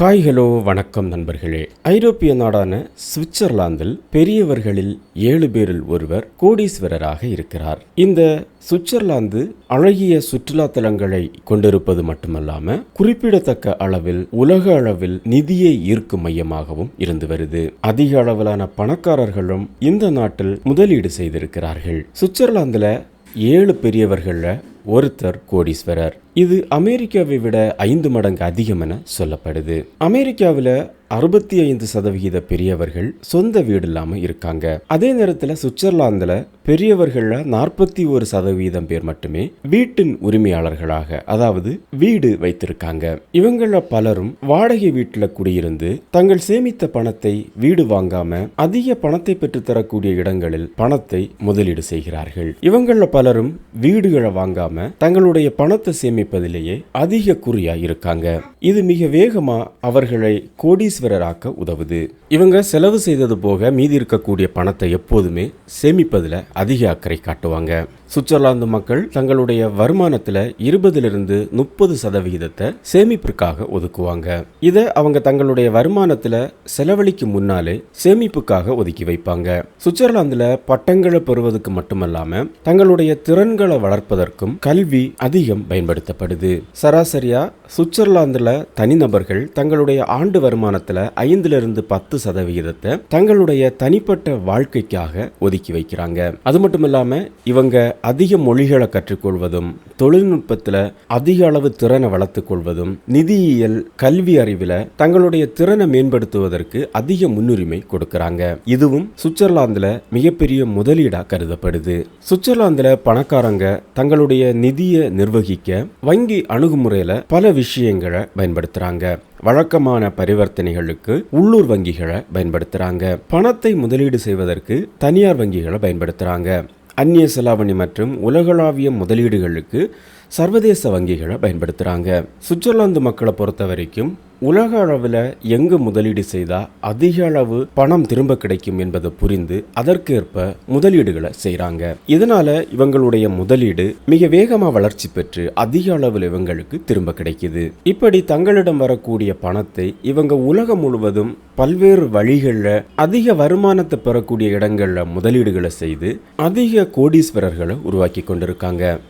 Hi hello வணக்கம் நண்பர்களே. ஐரோப்பிய நாடான சுவிட்சர்லாந்தில் பெரியவர்களில் ஏழு பேரில் ஒருவர் கோடீஸ்வரராக இருக்கிறார். இந்த சுவிட்சர்லாந்து அழகிய சுற்றுலா தலங்களை கொண்டிருப்பது மட்டுமல்லாம குறிப்பிடத்தக்க அளவில் உலக அளவில் நிதியை ஈர்க்கும் மையமாகவும் இருந்து வருது. அதிக அளவிலான பணக்காரர்களும் இந்த நாட்டில் முதலீடு செய்திருக்கிறார்கள். சுவிட்சர்லாந்துல ஏழு பெரியவர்களில் ஒருத்தர் கோடீஸ்வரர். இது அமெரிக்காவை விட ஐந்து மடங்கு அதிகம் என சொல்லப்படுது. அமெரிக்காவில் அறுபத்தி ஐந்து சதவிகித பெரியவர்கள் சொந்த வீடு இல்லாம இருக்காங்க. அதே நேரத்தில் சுவிட்சர்லாந்துல பெரியவர்கள்ல நாற்பத்தி ஒரு சதவீதம் பேர் மட்டுமே வீட்டின் உரிமையாளர்களாக அதாவது வீடு வைத்திருக்காங்க. இவங்கள பலரும் வாடகை வீட்டில் குடியிருந்து தங்கள் சேமித்த பணத்தை வீடு வாங்காம அதிக பணத்தை பெற்று தரக்கூடிய இடங்களில் பணத்தை முதலீடு செய்கிறார்கள். இவங்கள பலரும் வீடுகளை வாங்காம தங்களுடைய பணத்தை சேமிப்பதிலேயே அதிக குறியா இருக்காங்க இது மிக வேகமா அவர்களை கோடீஸ்வரராக்க உதவுது. இவங்க செலவு செய்தது போக மீதி இருக்கக்கூடிய பணத்தை எப்போதுமே சேமிப்பதில் அதிக அக்கறை காட்டுவாங்க. சுவிட்சர்லாந்து மக்கள் தங்களுடைய வருமானத்தில் இருபதிலிருந்து முப்பது சதவிகிதத்தை சேமிப்பிற்காக ஒதுக்குவாங்க. இதை அவங்க தங்களுடைய வருமானத்தில் செலவழிக்கும் முன்னாலே சேமிப்புக்காக ஒதுக்கி வைப்பாங்க. சுவிட்சர்லாந்தில் பட்டங்களை பெறுவதற்கு மட்டுமல்லாமல் தங்களுடைய திறன்களை வளர்ப்பதற்கும் கல்வி அதிகம் பயன்படுத்தப்படுது. சராசரியா சுவிட்சர்லாந்தில் தனிநபர்கள் தங்களுடைய ஆண்டு வருமானத்தில் ஐந்திலிருந்து பத்து சதவிகிதத்தை தங்களுடைய தனிப்பட்ட வாழ்க்கைக்காக ஒதுக்கி வைக்கிறாங்க. அது மட்டும் இல்லாமல் இவங்க அதிக மொழிகளை கற்றுக்கொள்வதும் தொழில்நுட்பத்தில் அதிக அளவு திறனை வளர்த்துக்கொள்வதும் நிதியியல் கல்வி அறிவில் தங்களுடைய திறனை மேம்படுத்துவதற்கு அதிக முன்னுரிமை கொடுக்கறாங்க. இதுவும் சுவிட்சர்லாந்தில் மிகப்பெரிய முதலீடாக கருதப்படுது. சுவிட்சர்லாந்தில் பணக்காரங்க தங்களுடைய நிதியை நிர்வகிக்க வங்கி அணுகுமுறையில் பல விஷயங்களை பயன்படுத்துகிறாங்க வழக்கமான பரிவர்த்தனைகளுக்கு உள்ளூர் வங்கிகளை பயன்படுத்துகிறாங்க பணத்தை முதலீடு செய்வதற்கு தனியார் வங்கிகளை பயன்படுத்துகிறாங்க அந்நிய செலாவணி மற்றும் உலகளாவிய முதலீடுகளுக்கு சர்வதேச வங்கிகளை பயன்படுத்துகிறாங்க சுவிட்சர்லாந்து மக்களை பொறுத்த வரைக்கும் உலக அளவில் எங்கு முதலீடு செய்தால் அதிக அளவு பணம் திரும்ப கிடைக்கும் என்பதை புரிந்து அதற்கேற்ப முதலீடுகளை செய்கிறாங்க இதனால இவங்களுடைய முதலீடு மிக வேகமாக வளர்ச்சி பெற்று அதிக அளவில் இவங்களுக்கு திரும்ப கிடைக்குது. இப்படி தங்களிடம் வரக்கூடிய பணத்தை இவங்க உலகம் முழுவதும் பல்வேறு வழிகளில் அதிக வருமானத்தை பெறக்கூடிய இடங்களில் முதலீடுகளை செய்து அதிக கோடீஸ்வரர்களை உருவாக்கி கொண்டிருக்காங்க.